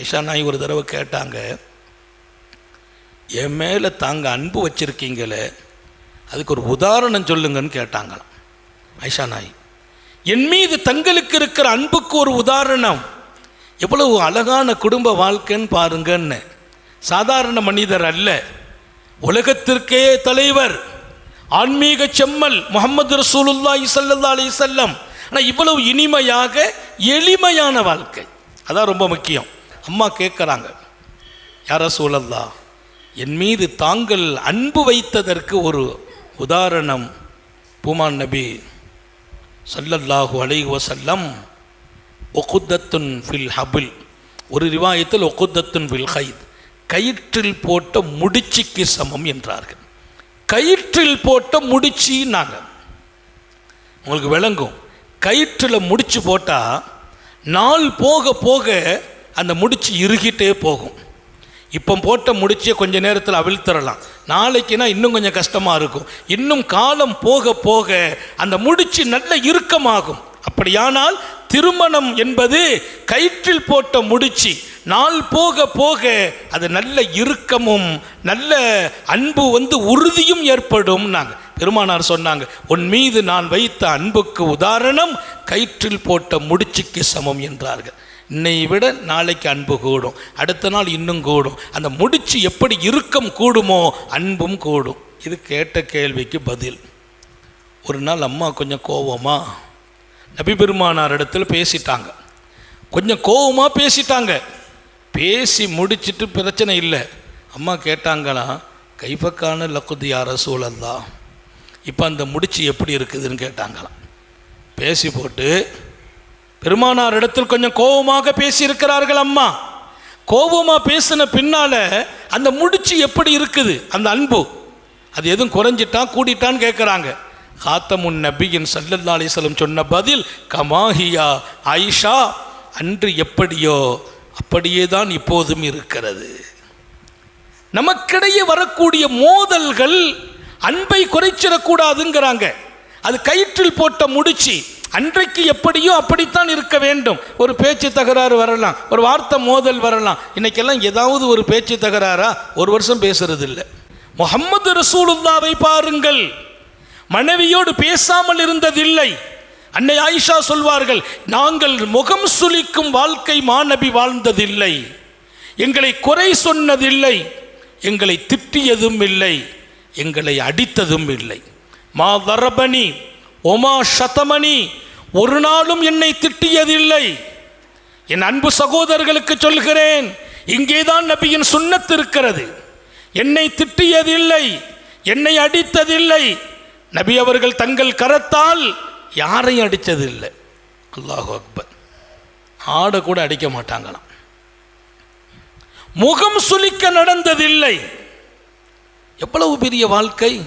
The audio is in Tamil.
ஐஷா நாய் ஒரு தடவை கேட்டாங்க என் மேலே தாங்க அன்பு வச்சுருக்கீங்களே அதுக்கு ஒரு உதாரணம் சொல்லுங்கன்னு கேட்டாங்களாம். ஐஷா நாய் என் மீது தங்களுக்கு இருக்கிற அன்புக்கு ஒரு உதாரணம். எவ்வளவு அழகான குடும்ப வாழ்க்கைன்னு பாருங்கன்னு. சாதாரண மனிதர் அல்ல உலகத்திற்கே தலைவர். ஆன்மீக செம்மல் முகமது ரசூலுல்லாஹி ஸல்லல்லாஹு அலைஹி ஆனால் இவ்வளவு இனிமையாக எளிமையான வாழ்க்கை. அதான் ரொம்ப முக்கியம். அம்மா கேட்குறாங்க யார சூழல்லா என் மீது தாங்கள் அன்பு வைத்ததற்கு ஒரு உதாரணம். பூமான் நபி சல்லல்லாஹு அலைஹி வஸல்லம் ஒகுத்தத்துன் ஃபில் ஹபில். ஒரு ரிவாயத்தில் ஒகுத்தத்துன் ஃபில் ஹைத் கயிற்றில் போட்ட முடிச்சிக்கு சமம் என்றார்கள். கயிற்றில் போட்ட முடிச்சி நாங்கள் உங்களுக்கு விளங்கும். கயிற்றில் முடிச்சு போட்டால் நாள் போக போக அந்த முடிச்சு இறுகிட்டே போகும். இப்போ போட்ட முடிச்சே கொஞ்ச நேரத்தில் அவிழ்த்துறலாம். நாளைக்குனா இன்னும் கொஞ்சம் கஷ்டமாக இருக்கும். இன்னும் காலம் போக போக அந்த முடிச்சு நல்ல இறுக்கமாகும். அப்படியானால் திருமணம் என்பது கயிற்றில் போட்ட முடிச்சு நாள் போக போக அது நல்ல இறுக்கமும் நல்ல அன்பு வந்து உறுதியும் ஏற்படும் நாங்கள் பெருமானார் சொன்னாங்க உன் மீது நான் வைத்த அன்புக்கு உதாரணம் கயிற்றில் போட்ட முடிச்சுக்கு சமம் என்றார்கள். இன்னை விட நாளைக்கு அன்பு கூடும். அடுத்த நாள் இன்னும் கூடும். அந்த முடிச்சு எப்படி இறுக்கம் கூடுமோ அன்பும் கூடும். இது கேட்ட கேள்விக்கு பதில். ஒரு நாள் அம்மா கொஞ்சம் கோவமா நபி பெருமானார் இடத்துல பேசிட்டாங்க. கொஞ்சம் கோவமாக பேசிட்டாங்க. பேசி முடிச்சிட்டு பிரச்சனை இல்லை. அம்மா கேட்டாங்களா கைப்பக்கான லக்குதியார சூழல்தான் இப்போ அந்த முடிச்சு எப்படி இருக்குதுன்னு கேட்டாங்களாம். பேசி போட்டு பெருமானார் இடத்தில் கொஞ்சம் கோபமாக பேசியிருக்கிறார்கள் அம்மா. கோபமாக பேசின பின்னால அந்த முடிச்சு எப்படி இருக்குது? அந்த அன்பு. அது எதுவும் குறைஞ்சிட்டான் கூடிட்டான்னு கேட்குறாங்க. காத்தமுன் நபியின் சல்லல்லா அலிஸ்லம் சொன்ன பதில் கமாஹியா ஆயிஷா அன்று எப்படியோ அப்படியே தான் இப்போதும் இருக்கிறது. நமக்கிடையே வரக்கூடிய மோதல்கள் அன்பை குறைச்சிடக்கூடாதுங்கிறாங்க. அது கயிற்றில் போட்ட முடிச்சு அன்றைக்கு எப்படியோ அப்படித்தான் இருக்க வேண்டும். ஒரு பேச்சு தகராறு வரலாம் ஒரு வார்த்தை மோதல் வரலாம். இன்னைக்கெல்லாம் ஏதாவது ஒரு பேச்சு தகராறா? ஒரு வருஷம் பேசுறது இல்லை முகம்மது ரசூலுல்லாவை பாருங்கள். மனைவியோடு பேசாமல் இருந்ததில்லை. அன்னை ஆயிஷா சொல்வார்கள் நாங்கள் முகம் சுளிக்கும் வாழ்க்கை மாநபி வாழ்ந்ததில்லை. எங்களை குறை சொன்னதில்லை. எங்களை திட்டியதும் இல்லை. எங்களை அடித்ததும் இல்லை. மா வரபனி ஒமா சதமணி ஒரு நாளும் என்னை திட்டியதில்லை. என் அன்பு சகோதரர்களுக்கு சொல்கிறேன் இங்கேதான் நபியின் சுண்ணத்து இருக்கிறது. என்னை திட்டியதில்லை என்னை அடித்ததில்லை. நபி அவர்கள் தங்கள் கரத்தால் யாரையும் அடித்ததில்லை? அல்லாஹு அக்பர். ஆடை கூட அடிக்க மாட்டாங்களாம். முகம் சுளிக்க நடந்ததில்லை. எவ்வளவு பெரிய வாழ்க்கை?